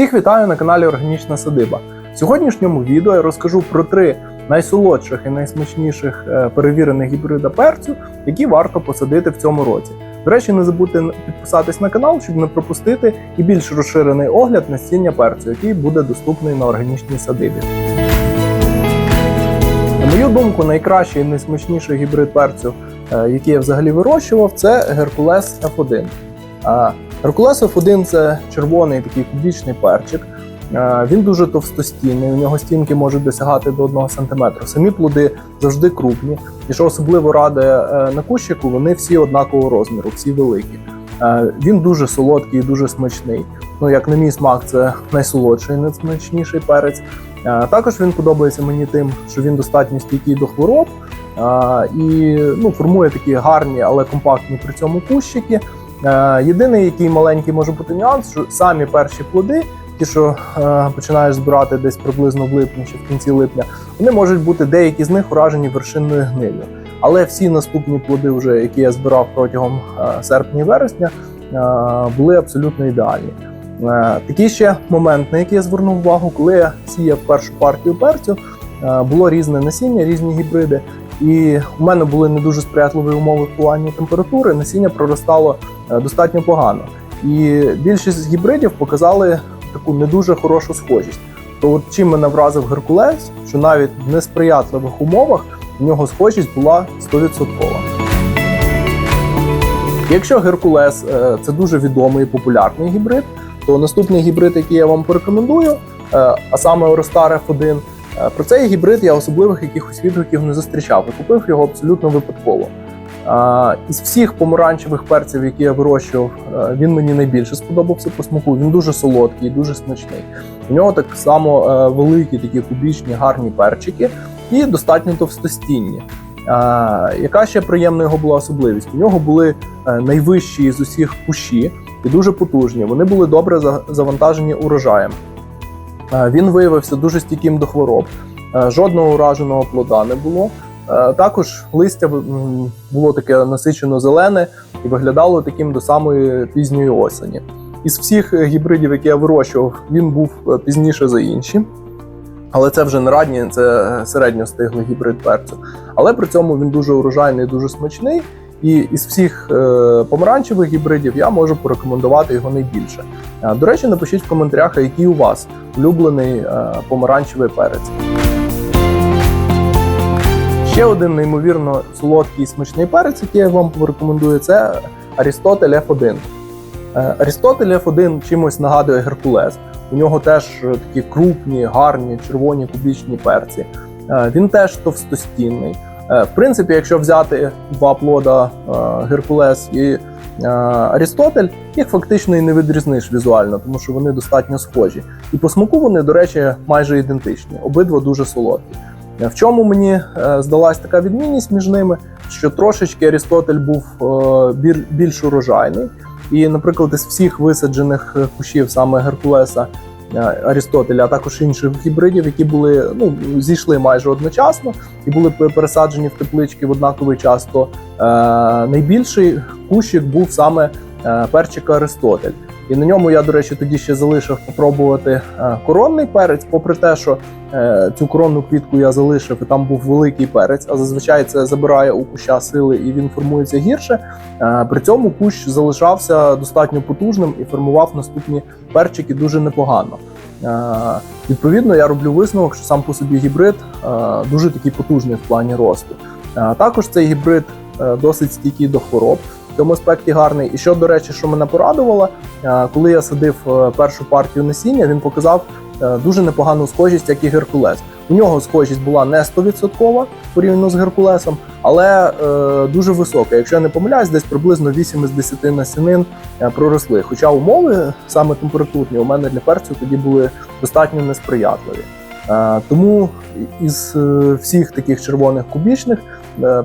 Всіх вітаю на каналі Органічна Садиба. В сьогоднішньому відео я розкажу про три найсолодших і найсмачніших е, перевірених гібрида перцю, які варто посадити в цьому році. До речі, не забудьте підписатись на канал, щоб не пропустити і більш розширений огляд насіння перцю, який буде доступний на органічній садибі. На мою думку, найкращий і найсмачніший гібрид перцю, е, який я взагалі вирощував, це Геркулес F1. Геркулес F1 це червоний такий кубічний перчик. Е, Він дуже товстостінний, у нього стінки можуть досягати до 1 см. Самі плоди завжди крупні. І що особливо радує е, на кущику, вони всі однакового розміру, всі великі. Е, Він дуже солодкий дуже смачний. Ну, як на мій смак, це найсолодший, найсмачніший перець. Також він подобається мені тим, що він достатньо стійкий до хвороб і ну, формує такі гарні, але компактні при цьому кущики. Е, Єдиний, який маленький може бути нюанс, що самі перші плоди, ті, що е, починаєш збирати десь приблизно в липні чи в кінці липня, вони можуть бути деякі з них уражені вершинною гнилью. Але всі наступні плоди, вже які я збирав протягом е, серпня і вересня, були абсолютно ідеальні. Такий ще момент, на який я звернув увагу, коли я сіяв першу партію перцю, було різне насіння, різні гібриди. І у мене були не дуже сприятливі умови в плані температури. Насіння проростало е, достатньо погано. І більшість гібридів показали таку не дуже хорошу схожість. То от чим мене вразив Геркулес, що навіть в несприятливих умовах у нього схожість була 100%. Якщо Геркулес е, це дуже відомий і популярний гібрид, то наступний гібрид, який я вам порекомендую, е, а саме Оростар F1, е, про цей гібрид я особливих якихось відгуків не зустрічав і купив його абсолютно випадково. Е, Із всіх помаранчевих перців, які я вирощував, е, він мені найбільше сподобався по смаку. Він дуже солодкий, дуже смачний. У нього так само е, великі такі кубічні гарні перчики і достатньо товстостінні. Яка ще приємна його була особливість? У нього були е, найвищі з усіх кущі і дуже потужні. Вони були добре завантажені урожаєм. Е, Він виявився дуже стійким до хвороб. Е, Жодного ураженого плода не було. Е, Також листя було таке насичено зелене і виглядало таким до самої пізньої осені. Із всіх гібридів, які я вирощував, він був пізніше за інші. Але це вже не радні, це е, середньостиглий гібрид перцю. Але при цьому він дуже урожайний, дуже смачний. І із всіх е, помаранчевих гібридів я можу порекомендувати його найбільше. Е, До речі, напишіть в коментарях, який у вас улюблений е, помаранчевий перець. Ще один неймовірно солодкий і смачний перець, який я вам порекомендую, це Арістотель F1. Е, Арістотель F1 чимось нагадує Геркулес. У нього теж такі крупні, гарні, червоні кубічні перці. Він теж товстостінний. Е, В принципі, якщо взяти два плода е, Геркулес і е, Арістотель, їх фактично і не відрізниш візуально, тому що вони достатньо схожі. І по смаку вони, до речі, майже ідентичні. Обидва дуже солодкі. В чому мені здалась така відмінність між ними, що трошечки Арістотель був більш урожайний. І, наприклад, із всіх висаджених кущів саме Геркулеса Арістотеля, а також інших гібридів, які були ну зійшли майже одночасно і були пересаджені в теплички в однаковий час, то е, найбільший кущик був саме е, перчика Аристотель. І на ньому я, до речі, тоді ще залишив попробувати е, коронний перець, попри те, що е, цю коронну квітку я залишив, і там був великий перець, а зазвичай це забирає у куща сили і він формується гірше. Е, При цьому кущ залишався достатньо потужним і формував наступні перчики дуже непогано. Відповідно, я роблю висновок, що сам по собі гібрид дуже такий потужний в плані росту. Також цей гібрид досить стійкий до хвороб. Цьому аспекті гарний. І що, до речі, що мене порадувало, е, коли я садив е, першу партію насіння, він показав е, дуже непогану схожість, як і Геркулес. У нього схожість була не 100% порівняно з Геркулесом, але е, дуже висока. Якщо я не помиляюсь, десь приблизно 8 із 10 насінин проросли. Хоча умови саме температурні у мене для перцю тоді були достатньо несприятливі. Е, тому із всіх таких червоних кубічних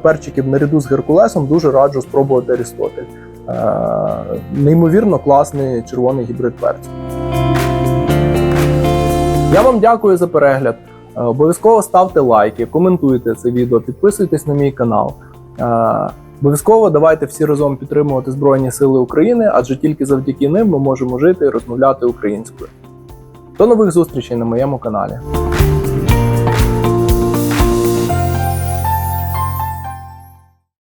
перчиків наряду з Геркулесом дуже раджу спробувати Арістотель. Е, Неймовірно класний червоний гібрид перцю. Я вам дякую за перегляд. Е, Обов'язково ставте лайки, коментуйте це відео, підписуйтесь на мій канал. Е, Обов'язково давайте всі разом підтримувати Збройні Сили України, адже тільки завдяки ним ми можемо жити і розмовляти українською. До нових зустрічей на моєму каналі.